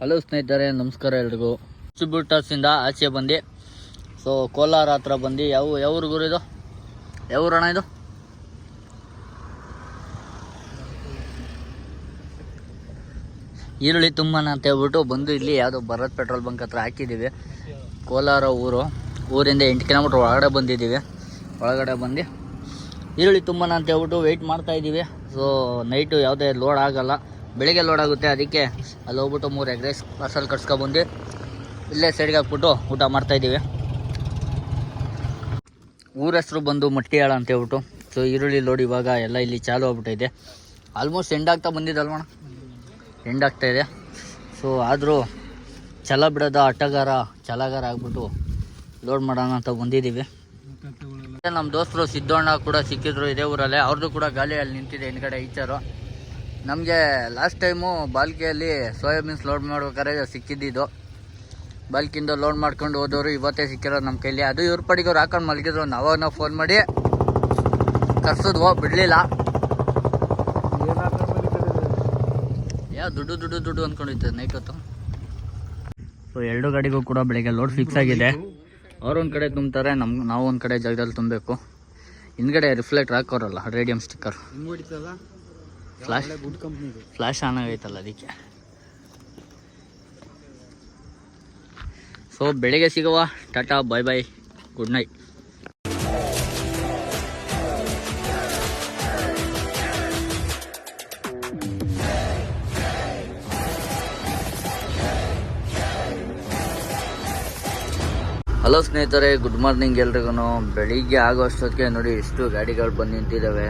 Hello ಸ್ನೇಹಿತರೆ, ನಮಸ್ಕಾರ ಎಲ್ರಿಗೂ. ಡಿಸ್ಟ್ರಿಬ್ಯೂಟರ್ಸಿಂದ ಆಚೆ ಬಂದು. ಸೊ ಕೋಲಾರ ಹತ್ರ ಬಂದು. ಯಾವ ಯಾವ ಊರು ಇದು? ಯಾವ ಇದು? ಈರುಳ್ಳಿ ತುಂಬನ ಅಂತ ಹೇಳ್ಬಿಟ್ಟು ಬಂದು ಇಲ್ಲಿ ಯಾವುದೋ ಭರತ್ ಪೆಟ್ರೋಲ್ ಬಂಕ್ ಹತ್ರ ಹಾಕಿದ್ದೀವಿ. ಕೋಲಾರ ಊರು. ಊರಿಂದ ಎಂಟು ಕಿಲೋಮೀಟ್ರ್ ಒಳಗಡೆ ಬಂದಿದ್ದೀವಿ. ಒಳಗಡೆ ಬಂದು ಈರುಳ್ಳಿ ತುಂಬಾನ ಅಂತ ಹೇಳ್ಬಿಟ್ಟು ವೆಯ್ಟ್ ಮಾಡ್ತಾ ಇದ್ದೀವಿ. ಸೊ ನೈಟು ಯಾವುದೇ ಲೋಡ್ ಆಗಲ್ಲ. ಬೆಳಿಗ್ಗೆ ಲೋಡ್ ಆಗುತ್ತೆ, ಅದಕ್ಕೆ ಅಲ್ಲಿ ಹೋಗ್ಬಿಟ್ಟು ಮೂರು ಎಗ್ ರೈಸ್ ಪಾರ್ಸಲ್ ಕಟ್ಸ್ಕೊಬಂದು ಇಲ್ಲೇ ಸೈಡ್ಗೆ ಹಾಕ್ಬಿಟ್ಟು ಊಟ ಮಾಡ್ತಾ ಇದ್ದೀವಿ. ಊರ ಹೆಸರು ಬಂದು ಮಟ್ಟಿಯಾಳ ಅಂತ ಹೇಳ್ಬಿಟ್ಟು ಸೊ ಈರುಳ್ಳಿ ಲೋಡ್ ಇವಾಗ ಎಲ್ಲ ಇಲ್ಲಿ ಚಾಲು ಆಗ್ಬಿಟ್ಟಿದೆ. ಆಲ್ಮೋಸ್ಟ್ ಎಂಡ್ ಆಗ್ತಾ ಬಂದಿದ್ದಲ್ವಣ ಎಂಡ್ ಆಗ್ತಾ ಇದೆ. ಸೊ ಆದರೂ ಛಲ ಬಿಡೋದ ಅಟ್ಟಗಾರ ಚಲಗಾರ ಆಗ್ಬಿಟ್ಟು ಲೋಡ್ ಮಾಡೋಣ ಅಂತ ಬಂದಿದ್ದೀವಿ. ನಮ್ಮ ದೋಸ್ತರು ಸಿದ್ದಣ್ಣ ಕೂಡ ಸಿಕ್ಕಿದ್ರು ಇದೇ ಊರಲ್ಲೇ ಅವ್ರದ್ದು ಕೂಡ ಗಾಲಿ ಅಲ್ಲಿ ನಿಂತಿದೆ ಹಿಂದ್ಗಡೆ ಈಚರು. ನಮಗೆ ಲಾಸ್ಟ್ ಟೈಮು ಬಾಲ್ಕಿಯಲ್ಲಿ ಸೋಯಾಬೀನ್ಸ್ ಲೋಡ್ ಮಾಡ್ಬೇಕಾದ್ರೆ ಸಿಕ್ಕಿದ್ದಿದ್ದು. ಬಾಲ್ಕಿಂದ ಲೋಡ್ ಮಾಡ್ಕೊಂಡು ಹೋದವರು ಇವತ್ತೇ ಸಿಕ್ಕಿರೋ ನಮ್ಮ ಕೈಲಿ. ಅದು ಇವ್ರ ಪಡಿಗೆ ಅವ್ರು ಹಾಕೊಂಡು ಮಲಗಿದ್ರು. ನಾವಾಗ ನಾವು ಫೋನ್ ಮಾಡಿ ಕರ್ಸಿದ್ವೋ ಬಿಡಲಿಲ್ಲ. ಯಾವ ದುಡ್ಡು ದುಡ್ಡು ದುಡ್ಡು ಅಂದ್ಕೊಂಡಿತ್ತು ನೈಟ್ ಹೊತ್ತು ಸೊ ಎರಡು ಗಾಡಿಗೂ ಕೂಡ ಬೆಳಿಗ್ಗೆ ಲೋಡ್ ಫಿಕ್ಸ್ ಆಗಿದೆ. ಅವ್ರು ಒಂದು ಕಡೆ ತುಂಬ್ತಾರೆ ನಮ್ಮ ನಾವು ಒಂದು ಕಡೆ ಜಾಗದಲ್ಲಿ ತುಂಬಬೇಕು. ಹಿಂದ್ಗಡೆ reflect ಹಾಕೋರಲ್ಲ radium sticker flash flash on ಆಗೈತಲ್ಲ ಅದಕ್ಕೆ. ಸೊ ಬೆಳಿಗ್ಗೆ ಸಿಗುವ. Tata bye bye good night hello ಸ್ನೇಹಿತರೆ ಗುಡ್ ಮಾರ್ನಿಂಗ್ ಎಲ್ರಿಗೂ ಬೆಳಿಗ್ಗೆ ಆಗೋ ಅಷ್ಟೊತ್ತಿಗೆ ನೋಡಿ ಎಷ್ಟು ಗಾಡಿಗಳು ಬಂದು ನಿಂತಿದ್ದಾವೆ.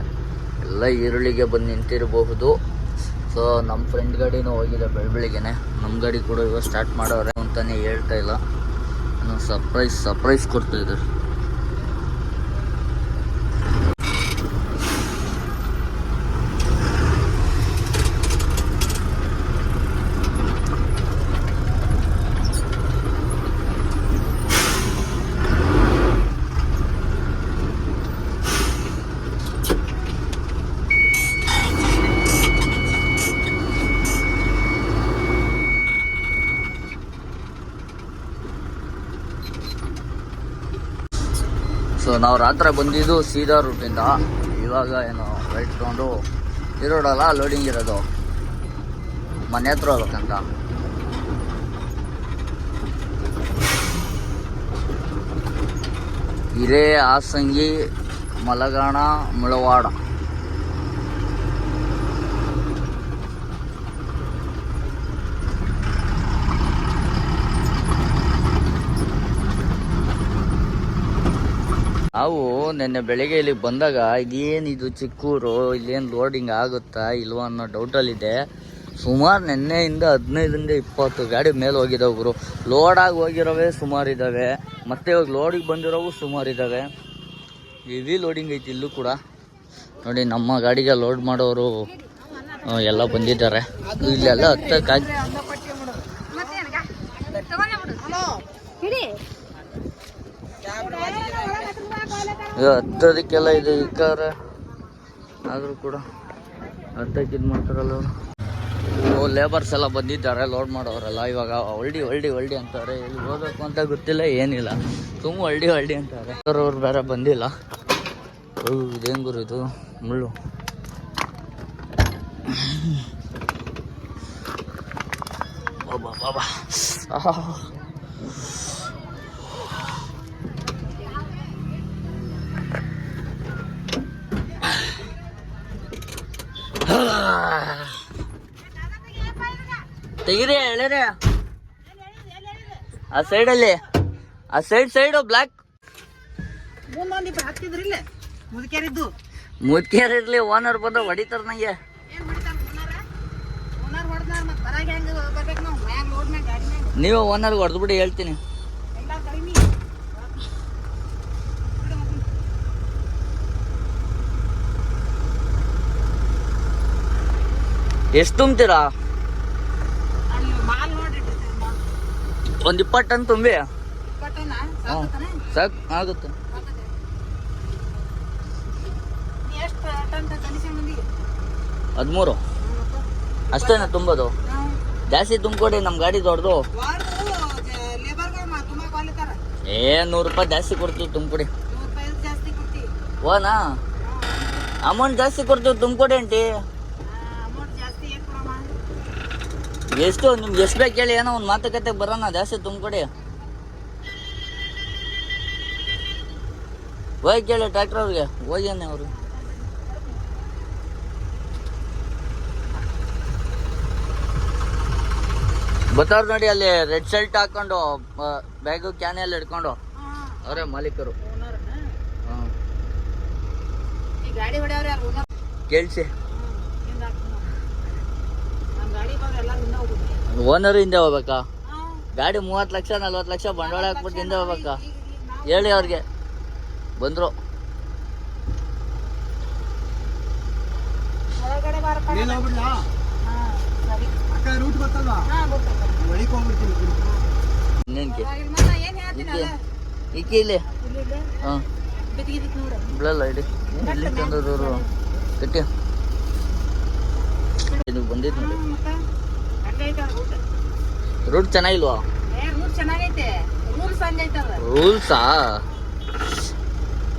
ಎಲ್ಲ ಈರುಳ್ಳಿಗೆ ಬಂದು ನಿಂತಿರಬಹುದು. ಸೊ ನಮ್ಮ ಫ್ರೆಂಡ್ ಗಾಡಿನೂ ಹೋಗಿದೆ ಬೆಳ ಬೆಳಿಗ್ಗೆನೆ ನಮ್ಮ ಗಾಡಿ ಕೂಡ ಇವಾಗ ಸ್ಟಾರ್ಟ್ ಮಾಡೋರೆ ಅಂತಲೇ ಹೇಳ್ತಾ ಇಲ್ಲ. ನಾನು ಸರ್ಪ್ರೈಸ್ ಸರ್ಪ್ರೈಸ್ ಕೊಡ್ತಾ ಇದ್ದಾರೆ ಸೊ ನಾವು ರಾತ್ರಿ ಬಂದಿದ್ದು ಸೀದಾ ರೂಟಿಂದ ಇವಾಗ ಏನು ರೈಟ್ ತೊಗೊಂಡು ಇರೋಡಲ್ಲ ಲೋಡಿಂಗ್ ಇರೋದು. ಮನೆ ಹತ್ರ ಹೋಗ್ಬೇಕಂತ. ಹಿರೇ ಆಸಂಗಿ ಮಲಗಾಣ ಮುಳವಾಡ. ನಾವು ನಿನ್ನೆ ಬೆಳಿಗ್ಗೆ ಇಲ್ಲಿಗೆ ಬಂದಾಗ ಇದೇನಿದು ಚಿಕ್ಕೂರು, ಇಲ್ಲೇನು ಲೋಡಿಂಗ್ ಆಗುತ್ತಾ ಇಲ್ವಾ ಅನ್ನೋ ಡೌಟಲ್ಲಿದೆ ಸುಮಾರು ನಿನ್ನೆಯಿಂದ ಹದಿನೈದರಿಂದ ಇಪ್ಪತ್ತು ಗಾಡಿ ಮೇಲೆ ಹೋಗಿದ್ದಾವೆ ಗುರು. ಲೋಡಾಗಿ ಹೋಗಿರೋವೇ ಸುಮಾರು ಇದ್ದಾವೆ ಮತ್ತೆ ಇವಾಗ ಲೋಡಿಗೆ ಬಂದಿರೋವು ಸುಮಾರು ಇದ್ದಾವೆ ಹೆವಿ ಲೋಡಿಂಗ್ ಐತಿ ಇಲ್ಲೂ ಕೂಡ. ನೋಡಿ, ನಮ್ಮ ಗಾಡಿಗೆ ಲೋಡ್ ಮಾಡೋರು ಎಲ್ಲ ಬಂದಿದ್ದಾರೆ. ಇಲ್ಲೆಲ್ಲ ಹತ್ತಕ್ಕಾಗಿ ಇದು ಹತ್ತೋದಕ್ಕೆಲ್ಲ ಇದು ಇಕ್ಕವ್ರೆ. ಆದರೂ ಕೂಡ ಹತ್ತಕ್ಕೆ ಇದು ಮಾಡ್ತಾರಲ್ಲ ಅವರು. ಲೇಬರ್ಸ್ ಎಲ್ಲ ಬಂದಿದ್ದಾರೆ ಲೋಡ್ ಮಾಡೋರೆಲ್ಲ. ಇವಾಗ ಹೊಳ್ಳಿ ಹೊಳ್ಳಿ ಹೊಳ್ಳಿ ಅಂತಾರೆ. ಇಲ್ಲಿ ಹೋಗ್ಬೇಕು ಅಂತ ಗೊತ್ತಿಲ್ಲ, ಏನಿಲ್ಲ. ತುಂಬ ಹೊಳ್ಳಿ ಹೊಳ್ಳಿ ಅಂತಾರೆ. ಅವ್ರು ಬೇರೆ ಬಂದಿಲ್ಲ. ಇದೇನು ಗುರು ಇದು? ಮುಳ್ಳು. ಬಾಬಾ ಬಾಬಾ ತೆಗಿರಿ ಹೇಳಿರಿ ಆ ಸೈಡಲ್ಲಿ ಆ ಸೈಡ್ ಸೈಡು ಬ್ಲ್ಯಾಕ್ ಮುಂದೊಂದಿಬ್ರು ಓನರ್ ಬಂದ್ರೆ ಹೊಡಿತಾರ ನಂಗೆ. ನೀವು ಓನರ್ ಹೊಡೆದ್ಬಿಟ್ಟು ಓನರ್ ಹೊಡೆದಾರ ಮತ್ತೆ ಬರಾಗ ಹೆಂಗ ಬರ್ಬೇಕು ನಾವು ಮ್ಯಾಗ ಲೋಡ್ ಮ್ಯಾಗ ಗಾಡಿ ಮ್ಯಾಗ ನೀವೇ ಓನರ್ಗೆ ಹೊಡೆದ್ಬಿಡಿ ಹೇಳ್ತೀನಿ ಎಲ್ಲ ಕಡಿಮೆ ಎಷ್ಟು ತುಂಬ್ತೀರಾ? ಒಂದು ಇಪ್ಪತ್ತು ಟನ್ ತುಂಬಿ ಸಾಕು ಆಗುತ್ತೆ. ಹದಿಮೂರು. ಅಷ್ಟೇನಾ ತುಂಬೋದು? ಜಾಸ್ತಿ ತುಂಬಿಕೊಡಿ ನಮ್ಮ ಗಾಡಿ ದೊಡ್ಡದು. ಏ ನೂರು ರೂಪಾಯಿ ಜಾಸ್ತಿ ಕೊಡ್ತೀವಿ ತುಂಬಿಕೊಡಿ. ಓನಾ ಅಮೌಂಟ್ ಜಾಸ್ತಿ ಕೊಡ್ತೀವಿ ತುಂಬಿಕೊಡಿ ಆಂಟಿ ಅಮೌಂಟ್ ಜಾಸ್ತಿ ಏನು ಕೊಡಮ್ಮ ಎಷ್ಟು ನಿಮ್ಗೆ ಎಷ್ಟು ಬೇಕು ಹೇಳಿ ಏನೋ ಒಂದು ಮಾತುಕತೆ ಬರೋಣ ಜಾಸ್ತಿ ತುಂಬಿಕೊಡಿ. ಹೋಗಿ ಕೇಳಿ ಟ್ರ್ಯಾಕ್ಟರ್ ಅವ್ರಿಗೆ ಹೋಗ್ಯಾನೆ ಅವರು. ಬತ್ತವ್ರು ನೋಡಿ ಅಲ್ಲಿ ರೆಡ್ ಶರ್ಟ್ ಹಾಕೊಂಡು ಬ್ಯಾಗು ಕ್ಯಾನ್ ಎಲ್ಲ ಹಿಡ್ಕೊಂಡು. ಅವರೇ ಮಾಲೀಕರು. ಕೇಳಿಸಿ ಹಿಂದೆ ಹಾಕ್ತೀನಿ ನಮ್ಮ ಗಾಡಿ ಬಂದ್ರೆ ಎಲ್ಲ ಹಿಂದೆ ಹೋಗುದು ಓನರ್ ಹಿಂದೆ ಹೋಗ್ಬೇಕಾ? ಗಾಡಿ ಮೂವತ್ತು ಲಕ್ಷ ನಲ್ವತ್ತು ಲಕ್ಷ ಬಂಡವಾಳ ಹಾಕ್ಬಿಟ್ಟು ಹಿಂದೆ ಹೋಗ್ಬೇಕಾ? ಹೇಳಿ ಅವ್ರಿಗೆ. ಬಂದ್ರು. ಇಕ್ಕಿ ಇಲ್ಲಿ. ಹಾಂ. ಬಿಡಲ್ಲ ಇಡಿ. ಇಲ್ಲಿ ತಂದವರು ಕಟ್ಟಿ. ಇದು ಬಂದಿದ್ದು ನೋಡಿ. ರೂಟ್ ಚೆನ್ನಾಗಿಲ್ವಾ? ರೂಲ್ಸ್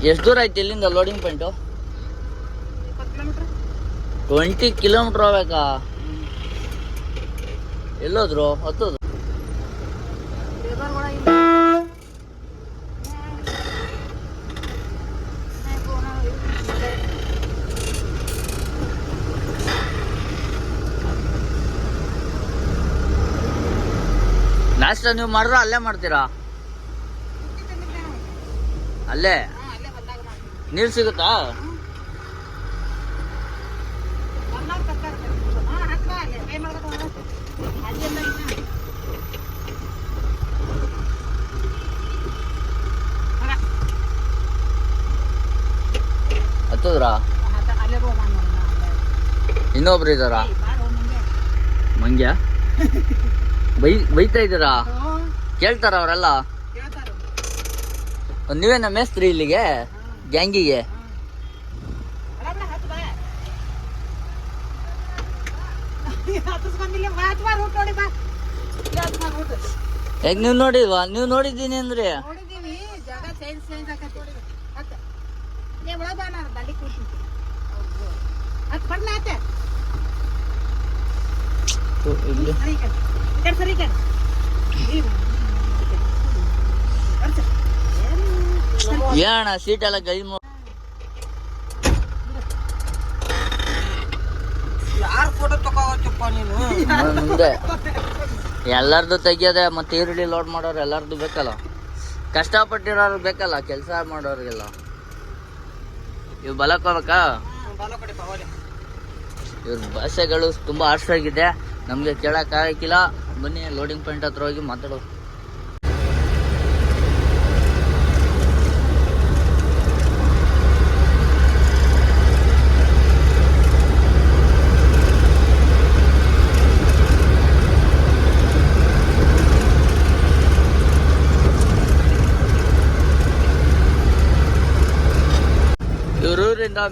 ಎಷ್ಟು ದೂರ ಐತಿ ಇಲ್ಲಿಂದ ಲೋಡಿಂಗ್ ಪಾಯಿಂಟು ಟ್ವೆಂಟಿ ಕಿಲೋಮೀಟರ್ ಆಗ್ಬೇಕಾ? ಎಲ್ಲೋದ್ರು? ಹತ್ತೋದು ಲೇಬರ್ ಕೂಡ ಇಲ್ಲ ನಾಷ್ಟ ನೀವು ಮಾಡಿದ್ರೆ ಅಲ್ಲೇ ಮಾಡ್ತೀರಾ? ಅಲ್ಲೇ? ನೀರು ಸಿಗುತ್ತಾ. ಹತ್ತದ್ರಾ? ಇನ್ನೊಬ್ರು ಇದ್ದಾರಾ? ಮಂಗ್ಯ? ಬೈ ಬೈತಾ ಇದ್ದೀರಾ? ಕೇಳ್ತಾರ ಅವರೆಲ್ಲ? ನೀವೇ ನೀವೇನ ಮೇಸ್ತ್ರಿ ಇಲ್ಲಿಗೆ? ಗ್ಯಾಂಗಿಗೆ? ಹೆಂಗ್ ನೀವ್ ನೋಡಿದ್ವಾ ನೀವ್ ನೋಡಿಲ್ವಾ ನೋಡಿದ್ದೀನಿ ಅಂದ್ರೆ? ಇಲ್ಲಿ. ಕಡೆ ಸರಿ. ಏನು? ಸೀಟ್ ಎಲ್ಲ ಗೈ ಯಾರ್ ಫೋಟೋ ನೀನು? ಮುಂದೆ ಎಲ್ಲರದು ತೆಗಿಯೋದೆ ಮತ್ತೆ ಈರುಳ್ಳಿ ಲೋಡ್ ಮಾಡೋರು ಎಲ್ಲರದು ಬೇಕಲ್ಲ. ಕಷ್ಟಪಟ್ಟಿರೋರು ಬೇಕಲ್ಲ ಕೆಲಸ ಮಾಡೋರಿಗೆಲ್ಲ. ಇವ್ ಬಲಕ್ ಹೋಗ್ಬೇಕಾ? ಇವ್ರ ಭಾಷೆಗಳು ತುಂಬಾ ಆಗಿದೆ. ನಮ್ಗೆ ಕೇಳಕ್ ಆಗಿಲ್ಲ. ಬನ್ನಿ ಲೋಡಿಂಗ್ ಪಾಯಿಂಟ್ ಹತ್ರ ಹೋಗಿ ಮಾತಾಡೋ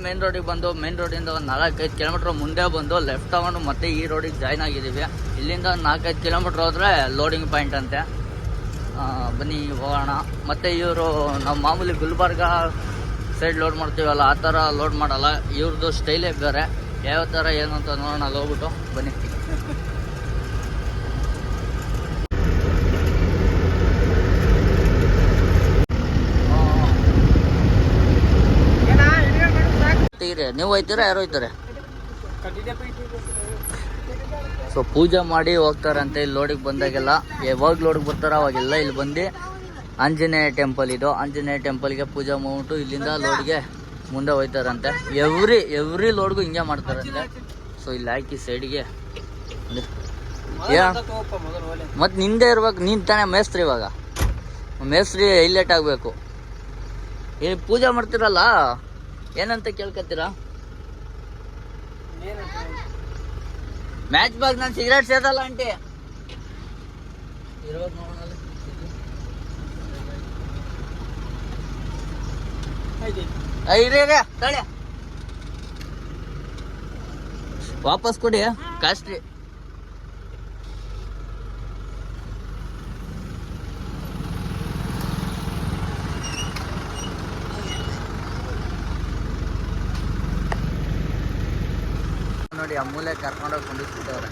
ಮೇನ್ ರೋಡಿಗೆ ಬಂದು ಮೇನ್ ರೋಡಿಂದ ಒಂದು ನಾಲ್ಕೈದು ಕಿಲೋಮೀಟ್ರ್ ಮುಂದೆ ಬಂದು ಲೆಫ್ಟ್ ತಗೊಂಡು ಮತ್ತೆ ಈ ರೋಡಿಗೆ ಜಾಯ್ನ್ ಆಗಿದ್ದೀವಿ. ಇಲ್ಲಿಂದ ಒಂದು ನಾಲ್ಕೈದು ಕಿಲೋಮೀಟ್ರ್ ಹೋದರೆ ಲೋಡಿಂಗ್ ಪಾಯಿಂಟ್ ಅಂತೆ. ಬನ್ನಿ, ಹೋಗೋಣ. ಮತ್ತೆ ಇವರು ನಾವು ಮಾಮೂಲಿ ಗುಲ್ಬರ್ಗ ಸೈಡ್ ಲೋಡ್ ಮಾಡ್ತೀವಲ್ಲ, ಆ ಥರ ಲೋಡ್ ಮಾಡಲ್ಲ. ಇವ್ರದ್ದು ಸ್ಟೈಲೇ ಬೇರೆ. ಯಾವ ಥರ ಏನು ಅಂತ ನೋಡೋಣ, ಅಲ್ಲಿ ಹೋಗ್ಬಿಟ್ಟು ಬನ್ನಿ ಏನ? ಹಿಡಿಯೋ ಮಾಡು, ತೆಗೀರಿ ನೀವು ಹೋಯ್ತೀರಾ, ಯಾರು ಹೋಯ್ತಾರೆ? ಸೊ ಪೂಜೆ ಮಾಡಿ ಹೋಗ್ತಾರಂತೆ, ಇಲ್ಲಿ ಲೋಡಿಗೆ ಬಂದಾಗೆಲ್ಲ. ಯಾವಾಗ ಲೋಡಿಗೆ ಬರ್ತಾರ, ಅವಾಗೆಲ್ಲ ಇಲ್ಲಿ ಬಂದು ಆಂಜನೇಯ ಟೆಂಪಲ್ ಇದು. ಆಂಜನೇಯ ಟೆಂಪಲ್ಗೆ ಪೂಜೆ ಮಾಡ್ಬಿಟ್ಟು ಇಲ್ಲಿಂದ ಲೋಡ್ಗೆ ಮುಂದೆ ಹೋಯ್ತಾರಂತೆ. ಎವ್ರಿ ಎವ್ರಿ ಲೋಡ್ಗೂ ಹಿಂಗೆ ಮಾಡ್ತಾರಂತೆ. ಸೊ ಇಲ್ಲಿ ಹಾಕಿ ಸೈಡ್ಗೆ ಮತ್ತೆ ನಿಂದೆ ಇರ್ಬೇಕು, ನೀನು ತಾನೇ ಮೇಸ್ತ್ರಿ ಇವಾಗ. ಮೇಸ್ತ್ರಿ ಹೈಲೈಟ್ ಆಗಬೇಕು. ಏ, ಪೂಜೆ ಮಾಡ್ತಿರಲ್ಲ? ಏನಂತ ಕೇಳ್ಕೊತೀರಾ ಮ್ಯಾಚ್ ಬಾಗ್ ನಾನು ಸಿಗರೇಟ್ ಸೇದಲ್ಲ ಆಂಟಿ. ಇರಿ, ವಾಪಸ್ ಕೊಡಿ ಕಾಸ್ಟ್ಲಿ. ಆ ಮೂಲೆ ಕರ್ಕೊಂಡೋಗಿ ಕುಂಡಿಸ್ಬಿಟ್ಟವ್ರೆ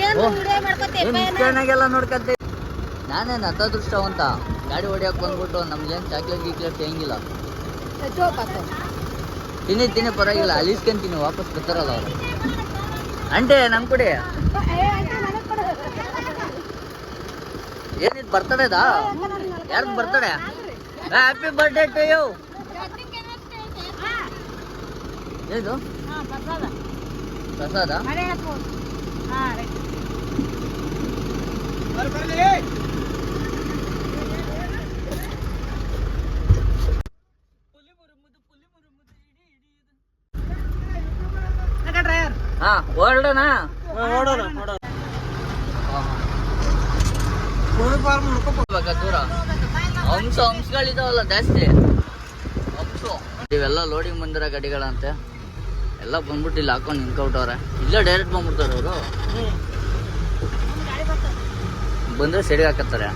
ಏನು ಓ. ವಿಡಿಯೋ ಮಾಡ್ಕೊತಿ ಏನ್ ಚೆನ್ನಾಗೆಲ್ಲ ನೋಡ್ಕಂತ? ನಾನೇನು ಹತ್ತದೃಷ್ಟವಂತ ಗಾಡಿ ಹೊಡಿಯಕ್ ಬಂದ್ಬಿಟ್ಟು ನಮ್ಗೇನು ಚಾಕ್ಲೇಟ್ ಗೀಕ್ಲೇಟ್ ಹೆಂಗಿಲ್ಲ ತಿನ್ನಿ ತಿನ್ನಿ ಪರವಾಗಿಲ್ಲ. ಅಲಿಸ್ಕೊಂತೀನಿ ವಾಪಸ್ ಬರ್ತಾರಲ್ಲ ಅವ್ರು. ಅಂಟೆ ನಮ್ ಕುಡಿ. ಏನಿದ್ ಬರ್ತಡೇದಾ ಯಾರ್ದು birthday happy birthday? To you ಇದು ಪ್ರಸಾದ? ಹಾ ದೂರ. ಹಂಸ ಹಂಸಗಳಿದಾವಲ್ಲ ಜಾಸ್ತಿ. ಹಂಸು ಇವೆಲ್ಲ ಲೋಡಿಂಗ್ ಬಂದಿರೋ ಗಾಡಿಗಳಂತೆ. ಎಲ್ಲ ಬಂದ್ಬಿಟ್ಟು ಇಲ್ಲಿ ಹಾಕೊಂಡು ನಿಂತ್ಕೊಬಿಟ್ಟವ್ರೆ ಇಲ್ಲೇ ಡೈರೆಕ್ಟ್ ಬಂದ್ಬಿಡ್ತಾರೆ ಅವರು. ಬಂದ್ರೆ ಸೆಡಿಗೆ ಹಾಕತ್ತಾರೆ.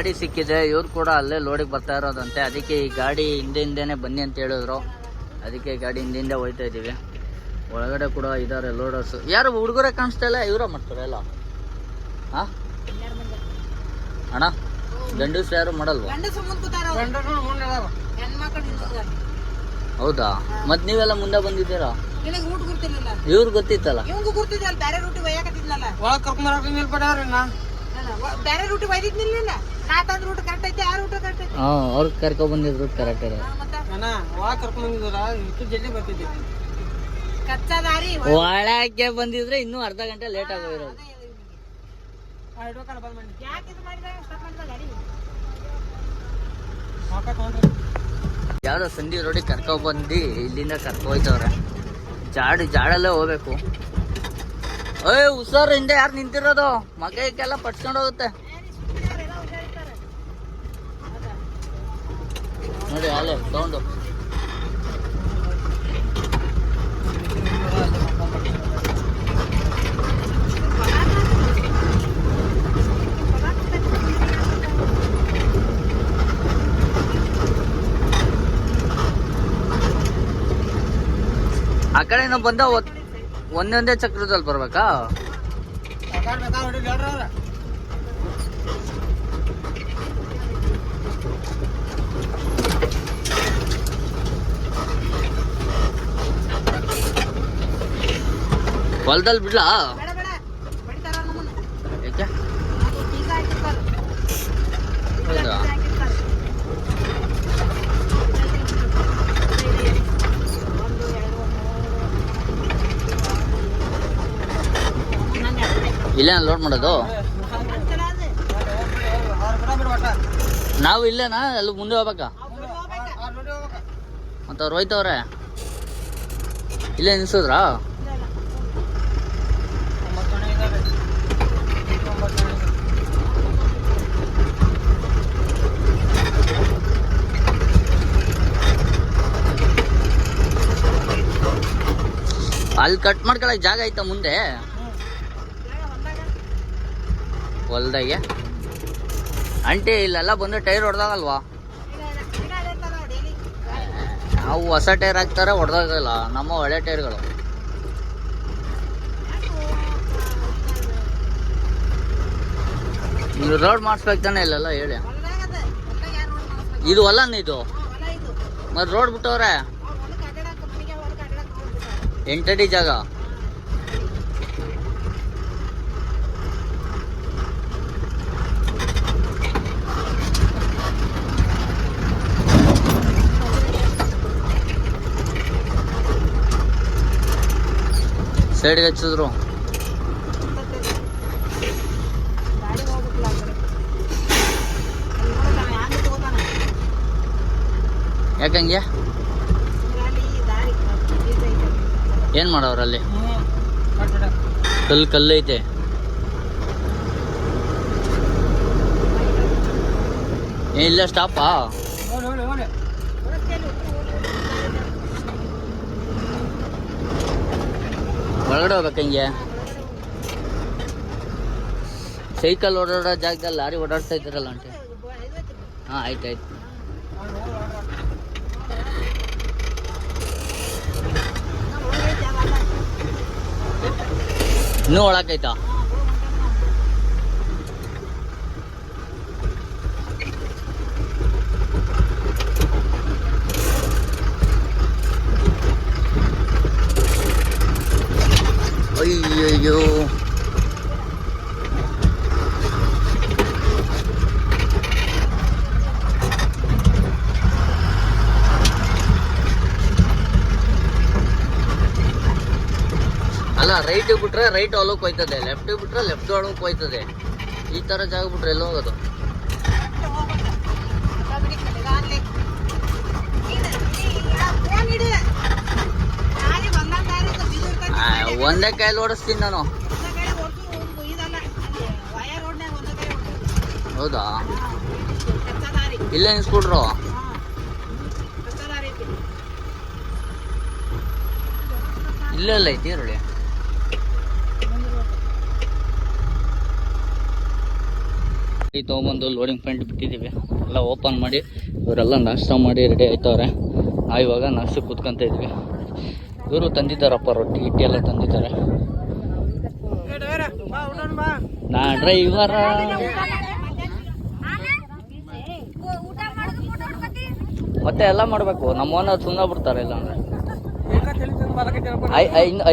ಗಾಡಿ ಸಿಕ್ಕಿದೆ ಇವ್ರು ಕೂಡ ಅಲ್ಲೇ ಲೋಡಿಗೆ ಬರ್ತಾ ಇರೋದಂತೆ. ಅದಕ್ಕೆ ಈ ಗಾಡಿ ಹಿಂದೆ ಹಿಂದೆನೆ ಬನ್ನಿ ಅಂತ ಹೇಳಿದ್ರು. ಅದಕ್ಕೆ ಗಾಡಿ ಹಿಂದೆ ಹಿಂದೆ ಹೋಯ್ತಾ ಇದೀವಿ ಒಳಗಡೆ ಕೂಡ ಇದ್ದಾರೆ ಲೋಡರ್ಸ್ ಯಾರು ಹುಡುಗರೇ ಕಾಣಿಸ್ತಾ ಇಲ್ಲ ಇವರ ಮಾಡ್ತಾರೆ ಎಲ್ಲ? ಹಾ? ಅಣ್ಣ ಗಂಡು ಯಾರು ಮಾಡಲ್ವಾ. ಹೌದಾ? ಮತ್ ನೀವೆಲ್ಲ ಮುಂದೆ ಬಂದಿದ್ದೀರಾ? ಇವ್ರು ಗೊತ್ತಿತ್ತಲ್ಲ? ಬೇರೆ ರೂಟ್ ಬೈದಿದ್ನಿಲ್ಲ ಒಳಗ್ ಕರ್ಕೊಂಡ್ ಬರಾಕ ನಾ ವ- ತಂದ್ ರೂಟ್ ಕರೆಕ್ಟ್ ಐತೆ ಆ ರೂಟ್ ಕರೆಕ್ಟ್ ಐತೆ. ಹಾ ಅವ್ರು ಕರ್ಕೊ ಬಂದಿದ್ರು ಕರೆಕ್ಟ್ ಇದೆ ಅಣ್ಣ ಕರ್ಕೊಂಡ್ ಬಂದಿದ್ರ ಇಷ್ಟು ಜಲ್ದಿ ಬರ್ತಿದ್ದೆ. ಕಚ್ಚಾ ದಾರಿ ಒಳಗೆ ಬಂದಿದ್ರೆ ಇನ್ನೂ ಅರ್ಧ ಗಂಟೆ ಲೇಟ್ ಆಗೋಗಿರೋದು ಹಿಡ್ಬೇಕಲ್ಲ ಬಂದ್ ಯಾಕೆ ಇದು ಸ್ಟಾಪ್ ಮಾಡಿದ ಗಾಡಿ? ಹಾಕಕ್ ನೋಡ್ರಿ ಯಾವ್ದೋ ಸಂಜೆ ರೋಡಿಗೆ ಕರ್ಕೊ ಬಂದು ಇಲ್ಲಿಂದ ಕರ್ಕೊ ಹೋಯ್ತವ್ರೆ. ಜಾಡಿ ಜಾಡಲ್ಲೇ ಹೋಗ್ಬೇಕು. ಏಯ್ ಹುಷಾರು ಹಿಂದೆ ಯಾರು ನಿಂತಿರೋದು? ಮಗಕ್ಕೆಲ್ಲ ಪಟ್ಸ್ಕೊಂಡು ಹೋಗುತ್ತೆ. ನೋಡಿ ಅಲ್ಲೇ ಸೌಂಡು ಆ ಕಡೆಯಿಂದ ಒಂದೊಂದೇ ಚಕ್ರದಲ್ಲಿ ಬರ್ಬೇಕಾ? ಹೊಲ್ದಲ್ಲಿ ಬಿಡ್ಲಾ ಬೇಡ ಬೇಡ ಬಡಿತಾರ ನಮ್ಮನ್ನ ಯಾಕೆ ಅದು ಬೀಜ ಹಾಕಿರ್ತಾರೆ ಹೌದಾ ಹಾಕಿರ್ತಾರೆ ಒಂದು ಎರಡು ಮೂರು ನಂಗೆ ಇಲ್ಲೇ ಲೋಡ್ ಮಾಡೋದು? ನಾವು ಇಲ್ಲೇನಾ? ಅಲ್ಲಿ ಮುಂದೆ ಹೋಗ್ಬೇಕಾ? ಮತ್ತು ಅವ್ರ ಹೋಯ್ತವ್ರೆ? ಇಲ್ಲೇ ನಿಲ್ಸಿದ್ರಾ? ಅಲ್ಲಿ ಕಟ್ ಮಾಡ್ಕೊಳಕ್ ಜಾಗ ಐತಾ ಮುಂದೆ ಬೇಗ ಹೊಲ್ದಾಗ ಹೊಲ್ದಾಗೆ. ಅಂಟಿ ಇಲ್ಲೆಲ್ಲ ಬಂದು ಟೈರ್ ಹೊಡೆದಾಗಲ್ವಾ? ನಾವು ಹೊಸ ಟೈರ್ ಹಾಕ್ತಾರೆ, ಹೊಡೆದಾಗಲ್ಲ. ನಮ್ಮ ಹಳೆ ಟೈರ್ಗಳು. ನೀವು ರೋಡ್ ಮಾಡಿಸ್ಬೇಕು ತಾನೆ ಇಲ್ಲೆಲ್ಲ, ಹೇಳಿ. ಇದು ಹೊಲನ ಇದು? ಮತ್ತೆ ರೋಡ್ ಬಿಟ್ಟವ್ರೆ? ಎಂಟಡಿ ಜಾಗ. ಸೈಡ್ಗೆ ಹಚ್ಚಿದ್ರು. ಯಾಕಂಗೆ ಐತೆ. ಏನು ಮಾಡವ್ರಲ್ಲಿ? ಕಲ್ಲು ಏ ಇಲ್ಲ ಸ್ಟಾಪಾ ನೋಡಿ ನೋಡಿ ನೋಡಿ ರಸ್ತೆಯಲ್ಲಿ ಒಬ್ರು ಓಡಿ ಹೋಗಿ ದಾರಿ ಒಳಗಡೆ ಹೋಗ್ಬೇಕು ಹಿಂಗೆ ಸೈಕಲ್ ಓಡಾಡೋ ಜಾಗದಲ್ಲಿ ಲಾರಿ ಓಡಾಡ್ತಾ ಇದ್ದಾರಲ್ಲ ಅಂಟೆ. ಹಾಂ, ಆಯ್ತು ಆಯ್ತು. ಇನ್ನೂ ಒಳಕೈತಾ ಅಯ್ಯಯ್ಯೋ ಅಲ್ಲ ರೈಟ್ ಬಿಟ್ರೆ ರೈಟ್ ಹೊಲಕ್ಕೆ ಹೋಯ್ತದೆ ಲೆಫ್ಟ್ ಬಿಟ್ರೆ ಲೆಫ್ಟ್ ಒಳಕ್ಕೆ ಹೋಯ್ತದೆ ಈ ತರ ಜಾಗ ಬಿಟ್ರೆ ಎಲ್ಲಿ ಹೋಗೋದು ಕಬಡ್ಡಿ ಕಡೆ ಗಾಲಿ. ಇದು, ಈ ಆ ಫೋನ್ ಇಡು. ಗಾಳಿ ಬಂದಂಗ್ ದಾರಿ ಇದೆ, ಬಿದಿರ್ತೈತಿ. ಆ, ಒಂದೇ ಕೈಲಿ ಓಡಿಸ್ತೀನಿ ನಾನು. ಹೌದಾ ಇಲ್ಲ ದಾರಿ. ಇಲ್ಲೇ ಇಲ್ಲ ಐತಿ. ಈರುಳ್ಳಿ ತೊಗೊಂಬಂದು ಲೋಡಿಂಗ್ ಪಾಯಿಂಟ್ ಬಿಟ್ಟಿದ್ದೀವಿ ಎಲ್ಲ ಓಪನ್ ಮಾಡಿ, ಇವರೆಲ್ಲ ನಾಷ್ಟ ಮಾಡಿ ರೆಡಿ ಆಯ್ತವ್ರೆ ನಾವು ಇವಾಗ ನಾಷ್ಟಕ್ಕೆ ಕೂತ್ಕೊಂತ ಇದ್ವಿ ಇವರು ತಂದಿದ್ದಾರಪ್ಪ, ರೊಟ್ಟಿ ಗಿಟ್ಟಿ ಎಲ್ಲ ತಂದಿದ್ದಾರೆ. ನಾ ಡ್ರೈವರ ಮತ್ತೆ ಎಲ್ಲ ಮಾಡಬೇಕು ನಮ್ಮ ಓನರ್ ಸುಮ್ಮನೆ ಬಿಡ್ತಾರೆ ಇಲ್ಲ ಅಂದ್ರೆ.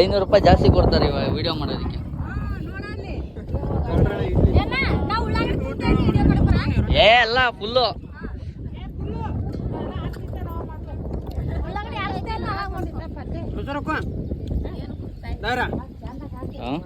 ಐನೂರು ರೂಪಾಯಿ ಜಾಸ್ತಿ ಕೊಡ್ತಾರೆ ಇವಾಗ ವಿಡಿಯೋ ಮಾಡೋದಕ್ಕೆ. ಏ ಎಲ್ಲ ಫುಲ್ಲು ಹುಷಾರಕ್ಕ ದಾರ ಹಾಂ